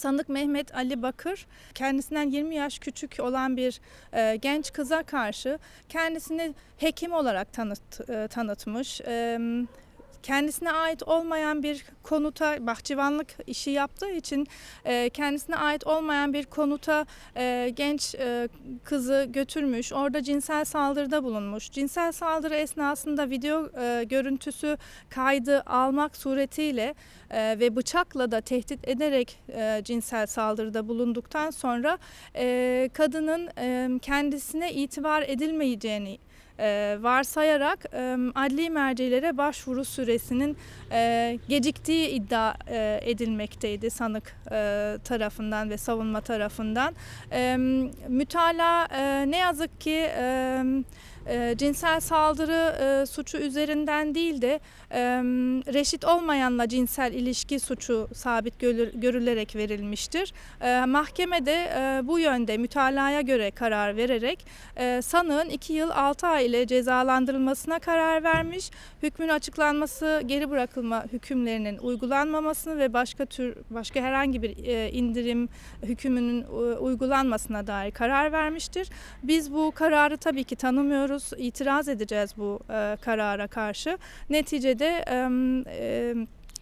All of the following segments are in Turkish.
Sanık Mehmet Ali Bakır kendisinden 20 yaş küçük olan bir e, genç kıza karşı kendisini hekim olarak tanıt, e, tanıtmış. E, kendisine ait olmayan bir konuta bahçıvanlık işi yaptığı için e, kendisine ait olmayan bir konuta e, genç e, kızı götürmüş. Orada cinsel saldırıda bulunmuş. Cinsel saldırı esnasında video e, görüntüsü kaydı almak suretiyle e, ve bıçakla da tehdit ederek e, cinsel saldırıda bulunduktan sonra e, kadının e, kendisine itibar edilmeyeceğini e, varsayarak adli mercilere başvuru süresinin e, geciktiği iddia e, edilmekteydi sanık tarafından ve savunma tarafından. E, mütalaa ne yazık ki e, cinsel saldırı e, suçu üzerinden değil de e, reşit olmayanla cinsel ilişki suçu sabit görü- görülerek verilmiştir. E, mahkemede e, bu yönde mütalaya göre karar vererek e, sanığın 2 yıl 6 ay ile cezalandırılmasına karar vermiş. Hükmün açıklanması, geri bırakılma hükümlerinin uygulanmamasını ve başka tür başka herhangi bir e, indirim hükmünün uygulanmasına dair karar vermiştir. Biz bu kararı tabii ki tanımıyoruz, itiraz edeceğiz bu e, karara karşı. Neticede e, e,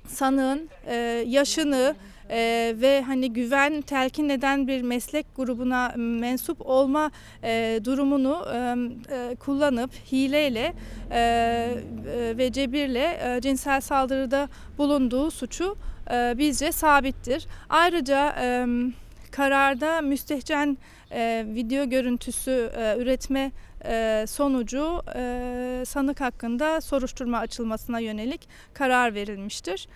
sanığın e, yaşını e, ve hani güven telkin eden bir meslek grubuna mensup olma e, durumunu e, kullanıp hileyle e, e, ve cebirle e, cinsel saldırıda bulunduğu suçu e, bizce sabittir. Ayrıca e, kararda müstehcen e, video görüntüsü e, üretme e, sonucu e, sanık hakkında soruşturma açılmasına yönelik karar verilmiştir.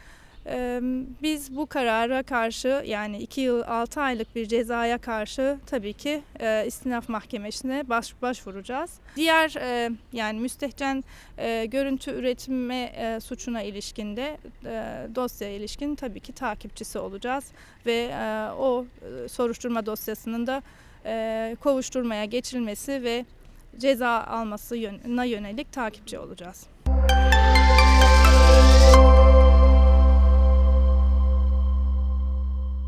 Biz bu karara karşı yani 2 yıl 6 aylık bir cezaya karşı tabii ki istinaf mahkemesine baş, başvuracağız. Diğer yani müstehcen görüntü üretme suçuna ilişkinde dosyaya ilişkin tabii ki takipçisi olacağız ve o soruşturma dosyasının da kovuşturmaya geçirilmesi ve ceza almasına yönelik takipçi olacağız.